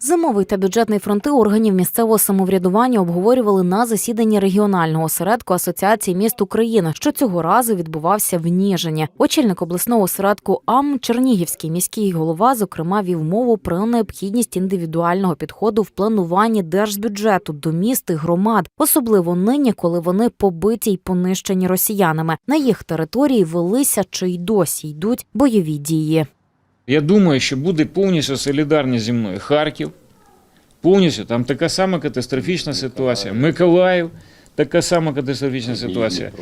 Зимовий та бюджетний фронти органів місцевого самоврядування обговорювали на засіданні регіонального осередку Асоціації міст України, що цього разу відбувався в Ніжині. Очільник обласного осередку АМ Чернігівський міський голова, зокрема, вів мову про необхідність індивідуального підходу в плануванні держбюджету до міст і громад, особливо нині, коли вони побиті й понищені росіянами. На їх території велися чи й досі йдуть бойові дії. Я думаю, що буде повністю солідарні зі мною Харків, повністю там така сама катастрофічна ситуація. Миколаїв, така сама катастрофічна ситуація.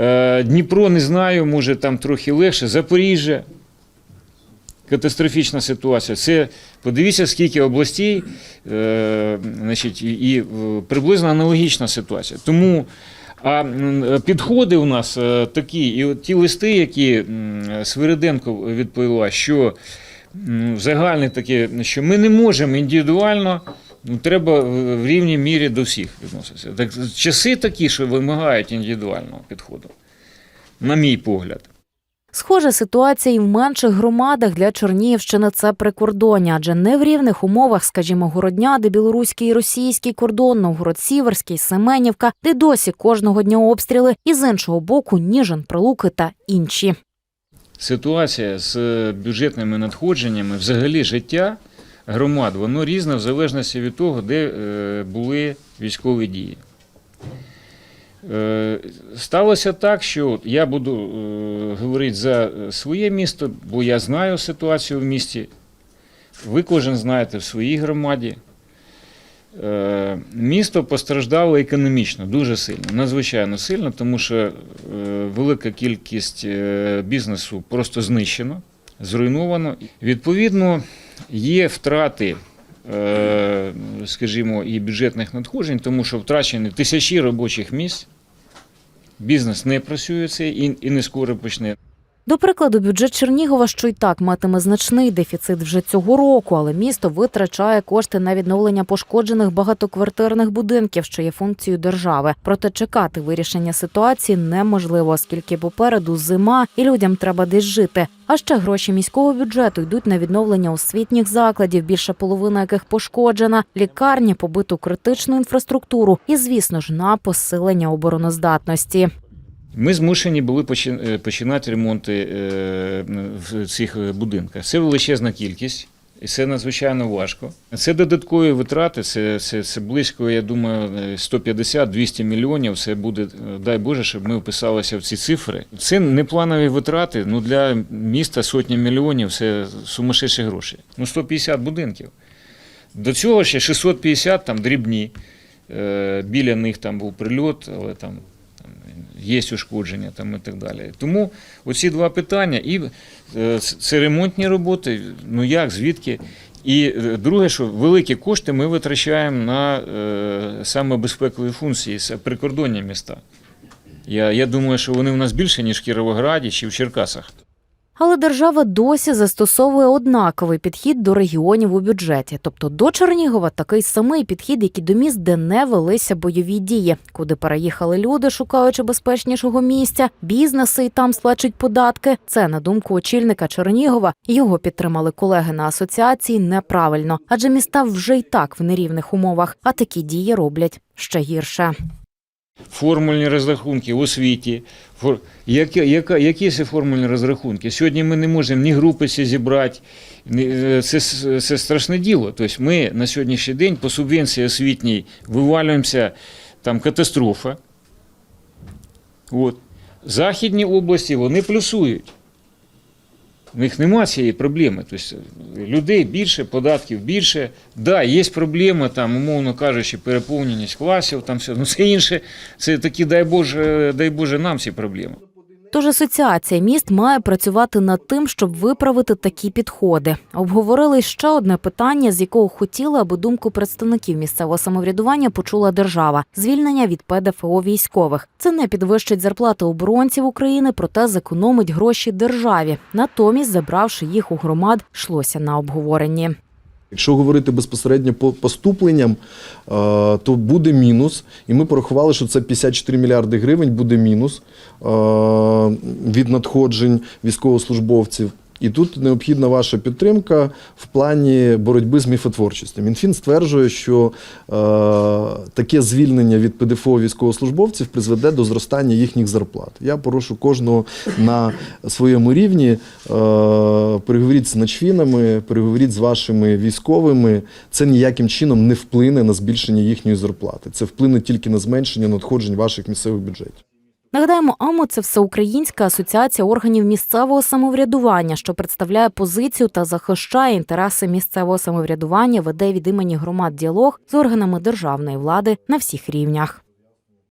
Е, Дніпро не знаю, може там трохи легше. Запоріжжя. Катастрофічна ситуація. Це подивіться, скільки областей, е, значить, і, приблизно аналогічна ситуація. Тому а підходи у нас е, такі, і от ті листи, які Свириденко відповіла, що м, загальне таке, що ми не можемо індивідуально, ну, треба в рівній мірі до всіх відноситися. Так, часи такі, що вимагають індивідуального підходу, на мій погляд. Схожа ситуація і в менших громадах для Чернігівщини це прикордоння, адже не в рівних умовах, скажімо, Городня, де білоруський і російський кордон, Новгород Сіверський, Семенівка, де досі кожного дня обстріли, і з іншого боку Ніжин, Прилуки та інші. Ситуація з бюджетними надходженнями, взагалі життя громад, воно різне в залежності від того, де е, були військові дії. Е, Сталося так, що я буду е, говорити за своє місто, бо я знаю ситуацію в місті. Ви кожен знаєте в своїй громаді. Е, Місто постраждало економічно дуже сильно, надзвичайно сильно, тому що е, велика кількість е, бізнесу просто знищено, зруйновано. Відповідно, є втрати, скажімо, і бюджетних надходжень, тому що втрачені тисячі робочих місць. Бізнес не працює це і не скоро почне. До прикладу, бюджет Чернігова, що й так матиме значний дефіцит вже цього року, але місто витрачає кошти на відновлення пошкоджених багатоквартирних будинків, що є функцією держави. Проте чекати вирішення ситуації неможливо, оскільки попереду зима і людям треба десь жити. А ще гроші міського бюджету йдуть на відновлення освітніх закладів, більше половина яких пошкоджена, лікарні, побиту критичну інфраструктуру і, звісно ж, на посилення обороноздатності. Ми змушені були е, починати ремонти е, в цих е, будинках. Це величезна кількість. І це надзвичайно важко. Це додаткові витрати, це, це, це близько, я думаю, 150-200 мільйонів. Це буде, е, дай Боже, щоб ми вписалися в ці цифри. Це не планові витрати. Ну для міста сотні мільйонів це сумасшедші гроші. Ну 150 будинків. До цього ще 650 там дрібні. Е, Біля них там був прильот, але там є ушкодження там і так далі. Тому оці два питання, і е, це ремонтні роботи, ну як, звідки? І е, друге, що великі кошти ми витрачаємо на е, саме безпекові функції, прикордонні міста. Я, я думаю, що вони в нас більше, ніж в Кіровограді чи в Черкасах. Але держава досі застосовує однаковий підхід до регіонів у бюджеті. Тобто до Чернігова такий самий підхід, як і до міст, де не велися бойові дії, куди переїхали люди, шукаючи безпечнішого місця, бізнеси і там сплачуть податки. Це на думку очільника Чернігова. Його підтримали колеги на асоціації неправильно, адже міста вже й так в нерівних умовах, а такі дії роблять ще гірше. Формульні розрахунки в освіті. Які, яка, які це формульні розрахунки? Сьогодні ми не можемо ні групи зібрати. е, Це, це страшне діло. Тобто ми на сьогоднішній день по субвенції освітній вивалюємося, там катастрофа. От. Західні області вони плюсують. У них немає цієї проблеми. Тобто людей більше, податків більше. Да, є проблема, там, умовно кажучи, переповненість класів, там все. Ну це інше. Це такі, дай Боже, дай Боже, нам ці проблеми. Тож асоціація міст має працювати над тим, щоб виправити такі підходи. Обговорили ще одне питання, з якого хотіли, аби думку представників місцевого самоврядування почула держава звільнення від ПДФО військових. Це не підвищить зарплати оборонців України, проте зекономить гроші державі. Натомість, забравши їх у громад, йшлося на обговоренні. Якщо говорити безпосередньо по поступленням, е, то буде мінус. І ми порахували, що це 54 мільярди гривень буде мінус е, від надходжень військовослужбовців. І тут необхідна ваша підтримка в плані боротьби з міфотворчістю. Мінфін стверджує, що е, таке звільнення від ПДФО військовослужбовців призведе до зростання їхніх зарплат. Я прошу кожного на своєму рівні е, переговоріть з начфінами, переговоріть з вашими військовими. Це ніяким чином не вплине на збільшення їхньої зарплати. Це вплине тільки на зменшення надходжень ваших місцевих бюджетів. Нагадаємо, АМО це всеукраїнська асоціація органів місцевого самоврядування, що представляє позицію та захищає інтереси місцевого самоврядування, веде від імені громад діалог з органами державної влади на всіх рівнях.